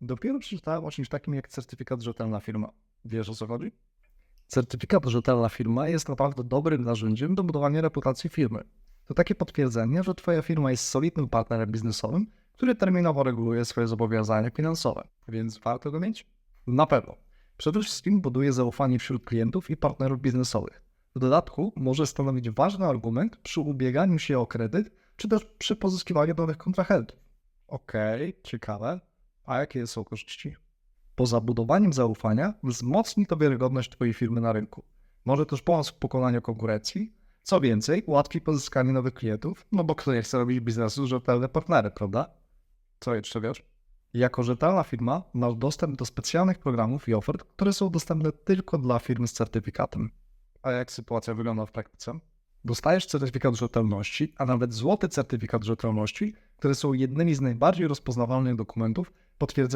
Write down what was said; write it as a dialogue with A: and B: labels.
A: Dopiero przeczytałem o czymś takim jak certyfikat rzetelna firma. Wiesz o co chodzi? Certyfikat rzetelna firma jest naprawdę dobrym narzędziem do budowania reputacji firmy. To takie potwierdzenie, że Twoja firma jest solidnym partnerem biznesowym, który terminowo reguluje swoje zobowiązania finansowe. Więc warto go mieć? Na pewno. Przede wszystkim buduje zaufanie wśród klientów i partnerów biznesowych. W dodatku może stanowić ważny argument przy ubieganiu się o kredyt, czy też przy pozyskiwaniu nowych kontrahentów. Okej, ciekawe. A jakie są korzyści? Poza budowaniem zaufania wzmocni to wiarygodność Twojej firmy na rynku. Może też pomóc w pokonaniu konkurencji. Co więcej, ułatwi pozyskanie nowych klientów, no bo kto nie chce robić biznesu z rzetelne partnery, prawda? Co jeszcze wiesz? Jako rzetelna firma masz dostęp do specjalnych programów i ofert, które są dostępne tylko dla firm z certyfikatem. A jak sytuacja wygląda w praktyce? Dostajesz certyfikat rzetelności, a nawet złoty certyfikat rzetelności, które są jednymi z najbardziej rozpoznawalnych dokumentów potwierdzających